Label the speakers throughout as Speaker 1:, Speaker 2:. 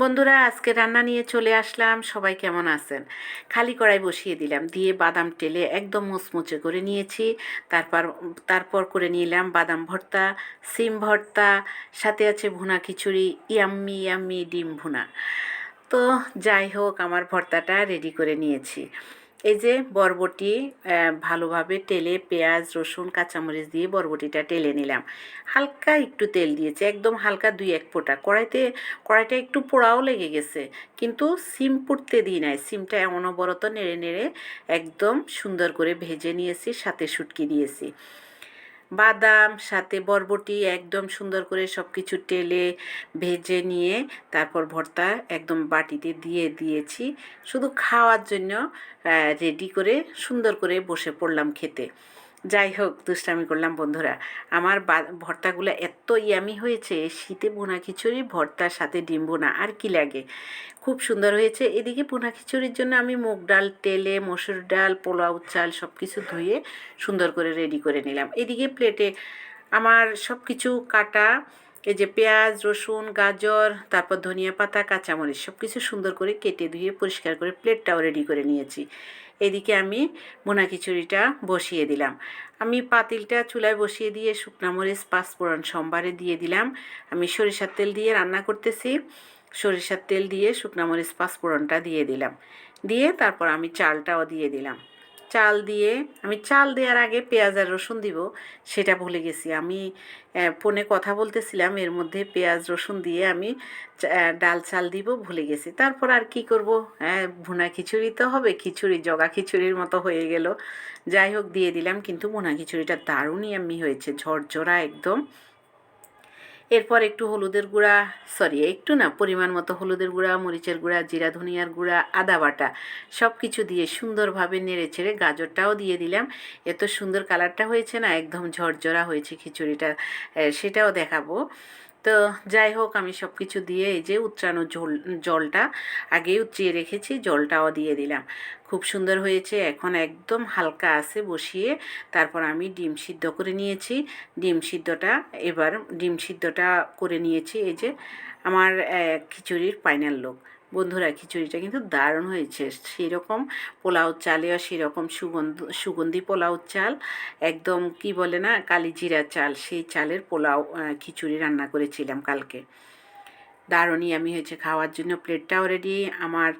Speaker 1: বন্ধুরা, আজকে রান্না নিয়ে চলে আসলাম। সবাই কেমন আছেন? খালি কড়াই বসিয়ে দিলাম, দিয়ে বাদাম টেলে একদম মুচমুচে করে নিয়েছি। তারপর তারপর করে নিলাম বাদাম ভর্তা, সিম ভর্তা, সাথে আছে ভুনা খিচুড়ি, ইয়াম্মি ইয়াম্মি ডিম ভুনা। তো যাই হোক, আমার ভর্তাটা রেডি করে নিয়েছি। এই যে বরবটি ভালোভাবে টেলে পেঁয়াজ, রসুন, কাঁচামরিচ দিয়ে বরবটিটা টেলে নিলাম। হালকা একটু তেল দিয়েছে, একদম হালকা দুই এক ফোঁটা। কড়াইতে, কড়াইটা একটু পোড়াও লেগে গেছে, কিন্তু সিম পুড়তে দিই নাই। সিমটা অনবরত নেড়ে নেড়ে একদম সুন্দর করে ভেজে নিয়েছি, সাথে শুটকি দিয়েছি। বাদাম, সাথে বরবটি একদম সুন্দর করে সব কিছু টেলে ভেজে নিয়ে তারপর ভর্তা একদম বাটিতে দিয়ে দিয়েছি। শুধু খাওয়ার জন্য রেডি করে সুন্দর করে বসে পড়লাম খেতে। যাই হোক, দুষ্টামি করলাম বন্ধুরা। আমার ভর্তাগুলো এত ইয়ামি হয়েছে, শীতে বোনা খিচুড়ি, ভর্তার সাথে ডিম বোনা আর কি লাগে? খুব সুন্দর হয়েছে। এদিকে পোনা খিচুড়ির জন্য আমি মুগ ডাল, তেলে মসুর ডাল, পোলাও চাল সব কিছু ধুয়ে সুন্দর করে রেডি করে নিলাম। এদিকে প্লেটে আমার সব কিছু কাটা এই যে পেঁয়াজ, রসুন, গাজর, তারপর ধনিয়া পাতা, কাঁচামরিচ সব কিছু সুন্দর করে কেটে ধুয়ে পরিষ্কার করে প্লেটটাও রেডি করে নিয়েছি। এদিকে আমি বোনা খিচুড়িটা বসিয়ে দিলাম। আমি পাতিলটা চুলায় বসিয়ে দিয়ে শুকনা মরিচ, পাঁচফোড়ন সোমবারে দিয়ে দিলাম। আমি সরিষার তেল দিয়ে রান্না করতেছি। সরিষার তেল দিয়ে শুকনা মরিচ, পাঁচফোড়নটা দিয়ে দিলাম। দিয়ে তারপর আমি চালটাও দিয়ে দিলাম। চাল দিয়ে, আমি চাল দেওয়ার আগে পেঁয়াজ আর রসুন দিব, সেটা ভুলে গেছি। আমি ফোনে কথা বলতেছিলাম, এর মধ্যে পেঁয়াজ, রসুন দিয়ে আমি ডাল চাল দিব ভুলে গেছি। তারপর আর কি করব? হ্যাঁ ভুনা খিচুড়ি তো হবে, খিচুড়ি, জগা খিচুড়ির মতো হয়ে গেল। যাই হোক, দিয়ে দিলাম, কিন্তু ভুনা খিচুড়িটা দারুণই এমনি হয়েছে, ঝরঝরা একদম। এরপর একটু হলুদের গুঁড়া সরি একটু না, পরিমাণ মতো হলুদের গুঁড়া, মরিচের গুঁড়া, জিরা, ধনিয়ার গুঁড়া, আদা বাটা সব কিছু দিয়ে সুন্দরভাবে নেড়ে ছেড়ে গাজরটাও দিয়ে দিলাম। এত সুন্দর কালারটা হয়েছে না, একদম ঝরঝরা হয়েছে খিচুড়িটা সেটাও দেখাবো। তো যাই হোক, আমি সব কিছু দিয়ে এই যে উচ্চানো ঝোল, জলটা আগেই উচ্চিয়ে রেখেছি, জলটাও দিয়ে দিলাম। খুব সুন্দর হয়েছে, এখন একদম হালকা আছে বসিয়ে তারপর আমি ডিম সিদ্ধ করে নিয়েছি। ডিম সিদ্ধটা, এবার ডিম সিদ্ধটা করে নিয়েছি এই যে আমার খিচুড়ির পাইনাল লোক বন্ধুরা, খিচুড়িটা কিন্তু দারুণ হয়েছে। সেরকম পোলাও চালেও সেরকম সুগন্ধ, সুগন্ধি পোলাও চাল, একদম কি বলে না কালি জিরা চাল, সেই চালের পোলাও খিচুড়ি রান্না করেছিলাম কালকে। দারুণই আমি হয়েছে খাওয়ার জন্য প্লেটটাও রেডি আমার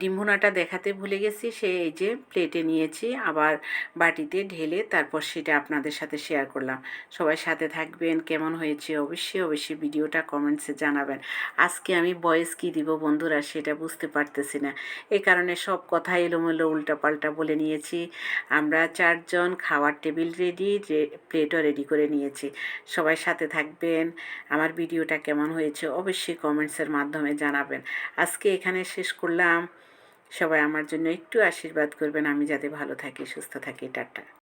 Speaker 1: ডিম দেখাতে ভুলে গেছি। সে এই যে প্লেটে নিয়েছি, আবার বাটিতে ঢেলে তারপর সেটা আপনাদের সাথে শেয়ার করলাম। সবাই সাথে থাকবেন, কেমন হয়েছে অবশ্যই অবশ্যই ভিডিওটা কমেন্টসে জানাবেন। আজকে আমি বয়েস কী দিব বন্ধুরা সেটা বুঝতে পারতেছি না। এই কারণে সব কথা এলোমেলো উল্টাপাল্টা বলে নিয়েছি। আমরা চারজন খাওয়ার টেবিল রেডি প্লেটও রেডি করে নিয়েছি। সবাই সাথে থাকবেন। আমার ভিডিওটা কেমন হয়েছে অবশ্যই কমেন্টসের মাধ্যমে জানাবেন। আজকে এখানে শেষ করলাম। সবাই আমার জন্য একটু আশীর্বাদ করবেন। আমি যাতে ভালো থাকি, সুস্থ থাকি। টাটা।